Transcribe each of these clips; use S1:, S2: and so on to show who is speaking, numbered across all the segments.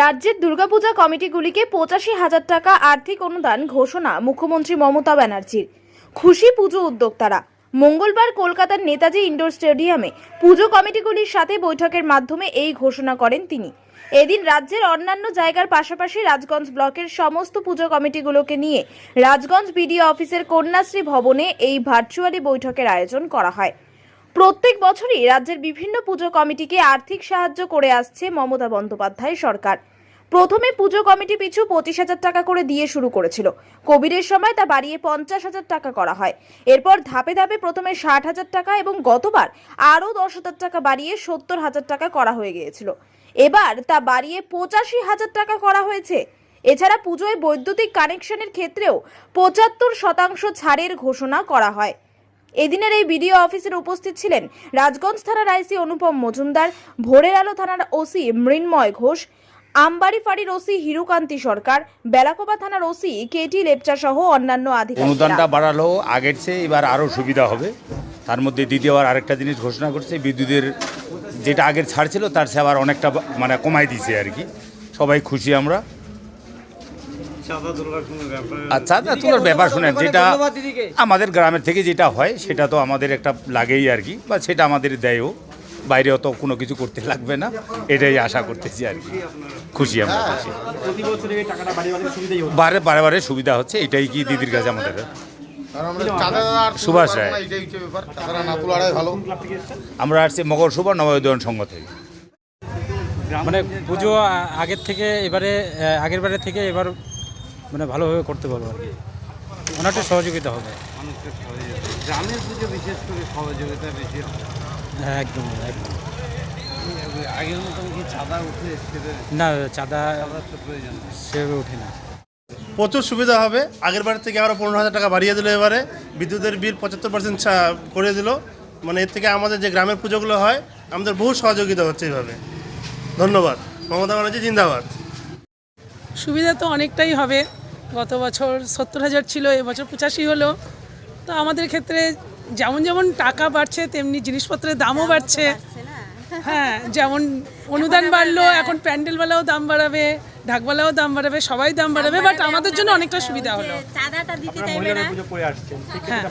S1: রাজ্যের দুর্গাপূজা কমিটিগুলিকে পঁচাশি হাজার টাকা আর্থিক অনুদান ঘোষণা মুখ্যমন্ত্রী মমতা ব্যানার্জির। খুশি পুজো উদ্যোক্তারা, মঙ্গলবার কলকাতার নেতাজি ইন্ডোর স্টেডিয়ামে পুজো কমিটিগুলির সাথে বৈঠকের মাধ্যমে এই ঘোষণা করেন তিনি। এদিন রাজ্যের অন্যান্য জায়গার পাশাপাশি রাজগঞ্জ ব্লকের সমস্ত পুজো কমিটিগুলোকে নিয়ে রাজগঞ্জ বিডিও অফিসের কন্যাশ্রী ভবনে এই ভার্চুয়ালি বৈঠকের আয়োজন করা হয়। প্রত্যেক বছরই রাজ্যের বিভিন্ন পুজো কমিটিকে আর্থিক সাহায্য করে আসছে মমতা বন্দ্যোপাধ্যায় সরকার। প্রথমে পুজো কমিটি পিছু পঁচিশ হাজার টাকা করে দিয়ে শুরু করেছিল। কোভিডের সময় তা বাড়িয়ে পঞ্চাশ হাজার টাকা করা হয়। এরপর ধাপে ধাপে প্রথমে ষাট হাজার টাকা এবং গতবার আরও দশ হাজার টাকা বাড়িয়ে সত্তর হাজার টাকা করা হয়ে গিয়েছিল। এবার তা বাড়িয়ে পঁচাশি হাজার টাকা করা হয়েছে। এছাড়া পুজোয় বৈদ্যুতিক কানেকশনের ক্ষেত্রেও পঁচাত্তর শতাংশ ছাড়ের ঘোষণা করা হয়। এদিনের এই বিডিও অফিসের উপস্থিত ছিলেন রাজগঞ্জ থানার আইসি অনুপম মজুমদার, ভোরের আলো থানার ওসি মৃন্ময় ঘোষ আমবাড়ি ফাঁড়ির ওসি হিরুকান্তি সরকার, বেলাকোবা থানার ওসি কেটি লেপচা সহ অন্যান্য
S2: অনুদানটা বাড়ালো, আগের চেয়ে এবার আরও সুবিধা হবে। তার মধ্যে দ্বিতীয়বার আরেকটা জিনিস ঘোষণা করছে, বিদ্যুতের যেটা আগের ছাড় ছিল, তার চেয়ে আবার অনেকটা মানে কমাই দিয়েছে আর কি। সবাই খুশি আমরা।
S3: চাঁদা তোলার কোনো ব্যাপার
S2: আর তোলার ব্যাপার শুনেন যেটা আমাদের গ্রামের থেকে যেটা হয় সেটা তো আমাদের একটা লাগেই আর কি বা সেটা আমাদের দেয়ও। বাইরেও তো কোনো কিছু করতে লাগবে না এটাই আশা করতেছি আর কি। খুশি আমরা খুশি। বারে বারে বারে সুবিধা হচ্ছে এটাই কি দিদির কাছে আমাদের? সুভাষ রায়।
S4: না, না
S2: আমরা আসছি মকর সুবা নবোদয়ন সংঘ থেকে।
S5: মানে পুজো আগের থেকে এবারে আগের বারের থেকে এবার মানে ভালোভাবে করতে পারব আর কি। অনেকটা সহযোগিতা হবে।
S3: মানুষের সহযোগিতা। গ্রামের পুজো বিশেষ করে সহযোগিতা বেশি হয়।
S5: হ্যাঁ একদম একদম।
S3: আগের মতন কি চাঁদা উঠে
S5: না চাঁদা
S3: প্রয়োজন।
S5: সেভাবে ওঠে না।
S6: প্রচুর সুবিধা হবে। আগের বার থেকে আরও পনেরো হাজার টাকা বাড়িয়ে দিল এবারে। বিদ্যুতের বিল পঁচাত্তর পার্সেন্ট করে দিল। মানে এর থেকে আমাদের যে গ্রামের পুজোগুলো হয় আমাদের বহু সহযোগিতা হচ্ছে এইভাবে ধন্যবাদ। মমতা ব্যানার্জি জিন্দাবাদ।
S7: সুবিধা তো অনেকটাই হবে। গত বছর সত্তর হাজার ছিল এবছর পঁচাশি হলো। তো আমাদের ক্ষেত্রে যেমন যেমন টাকা বাড়ছে তেমনি জিনিসপত্রের দামও বাড়ছে। হ্যাঁ যেমন অনুদান বাড়লো এখন প্যান্ডেলওয়ালাও দাম বাড়াবে ঢাকওয়ালাও দাম বাড়াবে সবাই দাম বাড়াবে বাট আমাদের জন্য অনেকটা সুবিধা হলো। হ্যাঁ।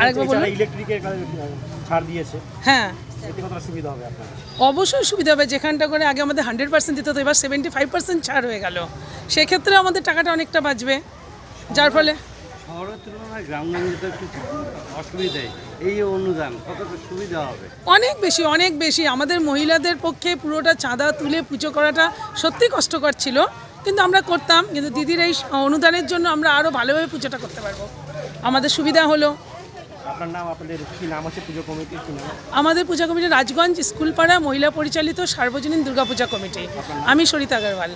S7: আরেকবার বলুন।
S3: ইলেকট্রিকের ছাড় দিয়েছে
S7: হ্যাঁ।
S3: সুবিধা হবে
S7: অবশ্যই সুবিধা হবে যেখানটা করে আগে আমাদের হান্ড্রেড পার্সেন্ট দিতে হতো এবার সেভেন্টি ফাইভ পার্সেন্ট ছাড় হয়ে গেল। সেক্ষেত্রে আমাদের টাকাটা অনেকটা বাঁচবে। যার ফলে
S3: শহরের তুলনায় গ্রামগঞ্জে তো একটু অসুবিধাই এই অনুদান কতটা সুবিধা হবে?
S7: অনেক বেশি অনেক বেশি। আমাদের মহিলাদের পক্ষে পুরোটা চাঁদা তুলে পুজো করাটা সত্যি কষ্টকর ছিল কিন্তু আমরা করতাম কিন্তু দিদির এই অনুদানের জন্য আমরা আরও ভালোভাবে পুজোটা করতে পারব। আমাদের সুবিধা হলো।
S3: আপনার নাম আপনাদের কি নাম আছে পুজো কমিটির
S7: আমাদের পূজা কমিটি রাজগঞ্জ স্কুলপাড়া মহিলা পরিচালিত সার্বজনীন দুর্গাপূজা কমিটি। আমি সরিতা আগরওয়াল।